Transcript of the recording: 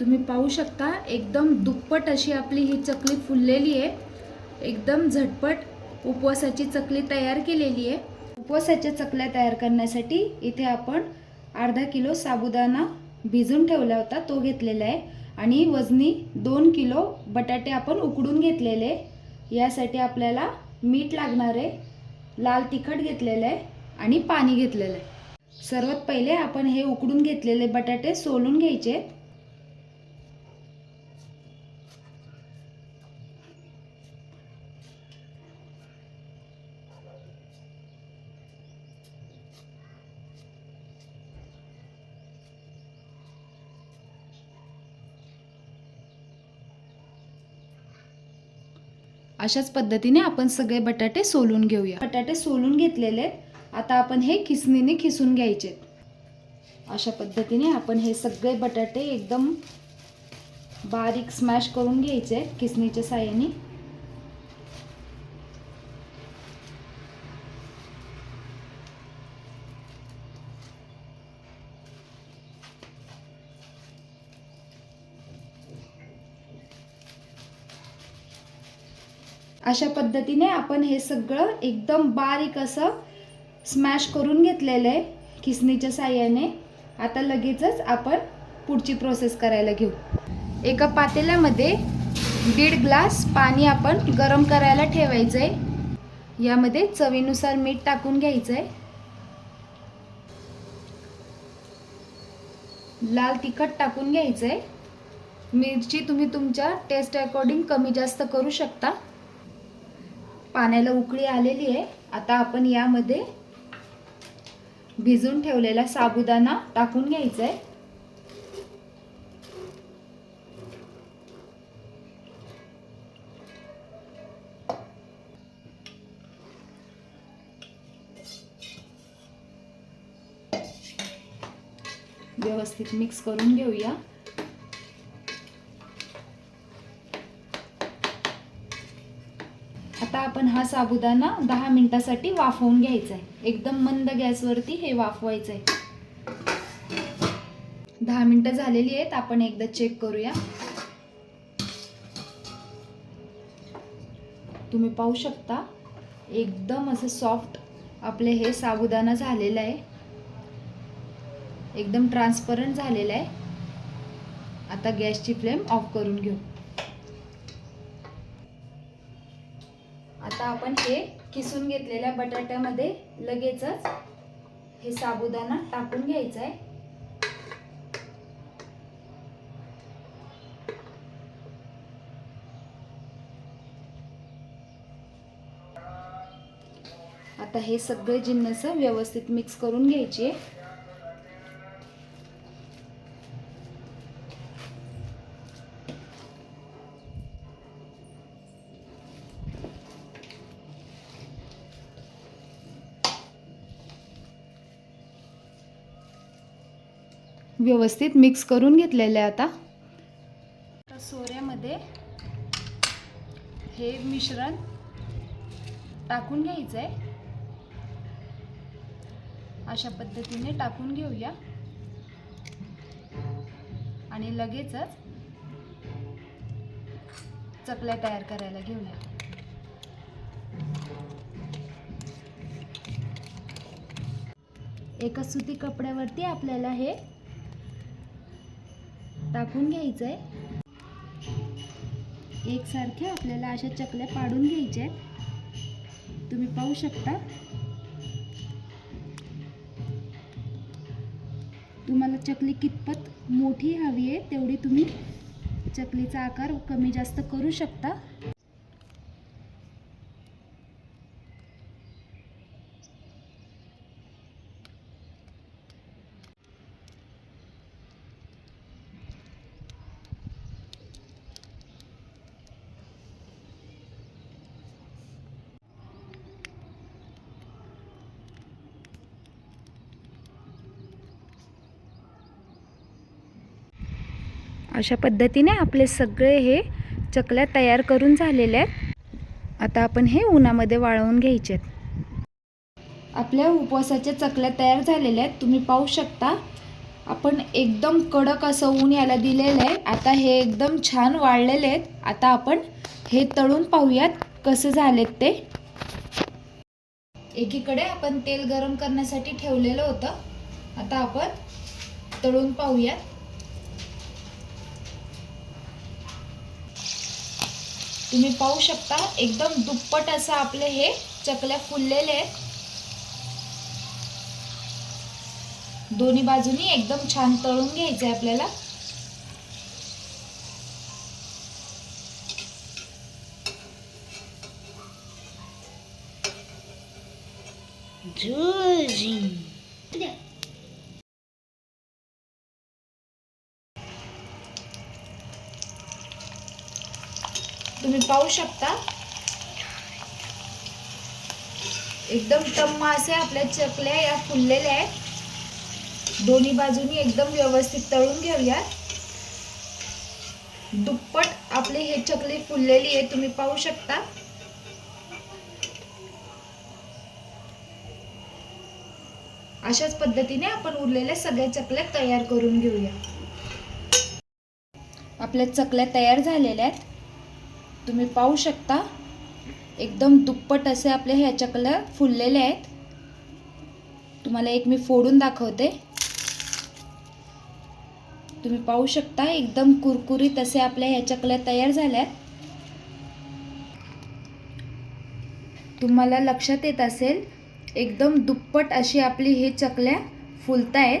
तुम्ही पाहू शकता एकदम दुप्पट अशी आपली ही चकली फुललेली आहे. एकदम झटपट उपवासाची चकली तयार केलेली आहे. उपवासाच्या चकल्या तयार करण्यासाठी इथे आपण अर्धा किलो साबुदाणा भिजून ठेवला होता तो घेतलेला आहे. आणि वजनी दोन किलो बटाटे आपण उकडून घेतलेले यासाठी आपल्याला मीठ लागणार आहे लाल तिखट घेतलेलं आहे आणि पाणी घेतलेलं आहे. सर्वात पहिले आपण हे उकडून घेतलेले बटाटे सोलून घ्यायचे. अशाच पद्धतीने आपण सगळे बटाटे सोलून घेऊया. बटाटे सोलून घेतलेले आहेत. आता आपण हे खिसणीने खिसून घ्यायचे अशा पद्धतीने आपण हे सगळे बटाटे एकदम बारीक स्मॅश करून घ्यायचे किसणीच्या साह्याने. अशा पद्धतीने आपण हे सगळं एकदम बारीक असं स्मॅश करून घेतलेलं आहे खिसणीच्या साह्याने. आता लगेचच आपण पुढची प्रोसेस करायला घेऊ. एका पातेल्यामध्ये दीड ग्लास पाणी आपण गरम करायला ठेवायचं आहे यामध्ये चवीनुसार मीठ टाकून घ्यायचं आहे लाल तिखट टाकून घ्यायचं आहे मिरची तुम्ही तुमच्या टेस्ट अकॉर्डिंग कमी जास्त करू शकता. पाण्याला उकळी आलेली आहे. आता आपण यामध्ये भिजून ठेवलेला साबुदाणा टाकून घ्यायचा आहे व्यवस्थित मिक्स करून घेऊया. आपण हा साबुदाणा दहा मिनिटासाठी वाफवून घ्यायचा आहे एकदम मंद गॅसवरती हे वाफवायचं आहे दहा मिनटं झालेली आहेत आपण एकदा चेक करूया. तुम्ही पाहू शकता एकदम असं सॉफ्ट आपले हे साबुदाणा झालेलं आहे. एकदम ट्रान्सपरंट झालेलं आहे. आता गॅसची फ्लेम ऑफ करून घेऊ. आता आपण हे किसून घेतलेल्या बटाट्यामध्ये लगेचच हे साबुदाणा टाकून घ्यायचा आहे आता हे सगळे जिन्नस व्यवस्थित मिक्स करून घ्यायचे. व्यवस्थित मिक्स करून घेतलेले आहे आता. आता सोऱ्यामध्ये हे मिश्रण टाकून घ्यायचं आहे अशा पद्धतीने टाकून घेऊया. आणि लगेचच चकल्या तयार करायला घेऊया. एका सुती कपड्यावरती आपल्याला हे टाकून घ्यायचं आहे एकसारख्या आपल्याला अशा चकल्या पाडून घ्यायच्या आहेत तुम्ही पाहू शकता. तुम्हाला चकली कितपत मोठी हवी आहे तेवढी तुम्ही चकलीचा आकार कमी जास्त करू शकता. अशा पद्धतीने आपले सगळे हे चकल्या तयार करून झालेले आहेत. आता आपण हे उन्हामध्ये वाळवून घ्यायचे आहेत. आपल्या उपवासाच्या चकल्या तयार झालेल्या आहेत. तुम्ही पाहू शकता आपण एकदम कडक असं ऊन याला दिलेलं आहे. आता हे एकदम छान वाळलेले आहेत. आता आपण हे तळून पाहूयात कसे झालेत ते. एकीकडे आपण तेल गरम करण्यासाठी ठेवलेलं होतं. आता आपण तळून पाहूयात. तुम्ही पाहू शकता एकदम दुप्पट असं आपले हे चकल्या फुललेले आहेत. दोन्ही बाजूनी एकदम छान तळून घ्यायचे आपल्याला. तुम्ही पाहू शकता. एकदम टम्मा असे आपल्या चकल्या या फुललेल्या आहेत. दोन्ही बाजूनी एकदम व्यवस्थित तळून घेऊया दुप्पट आपली हे चकली फुललेली आहे तुम्ही पाहू शकता. अशाच पद्धतीने आपण उरलेल्या सगळ्या चकल्या तयार करून घेऊया. आपल्या चकल्या तयार झालेल्या आहेत. तुम्ही पाहू शकता. एकदम दुप्पट असे आपले ह्या चकल्या फुललेले आहेत. तुम्हाला एक मी फोडून दाखवते. तुम्ही पाहू शकता एकदम कुरकुरीत असे आपल्या ह्या चकल्या तयार झाल्यात. तुम्हाला लक्षात येत असेल एकदम दुप्पट अशी आपली हे चकल्या फुलतायत.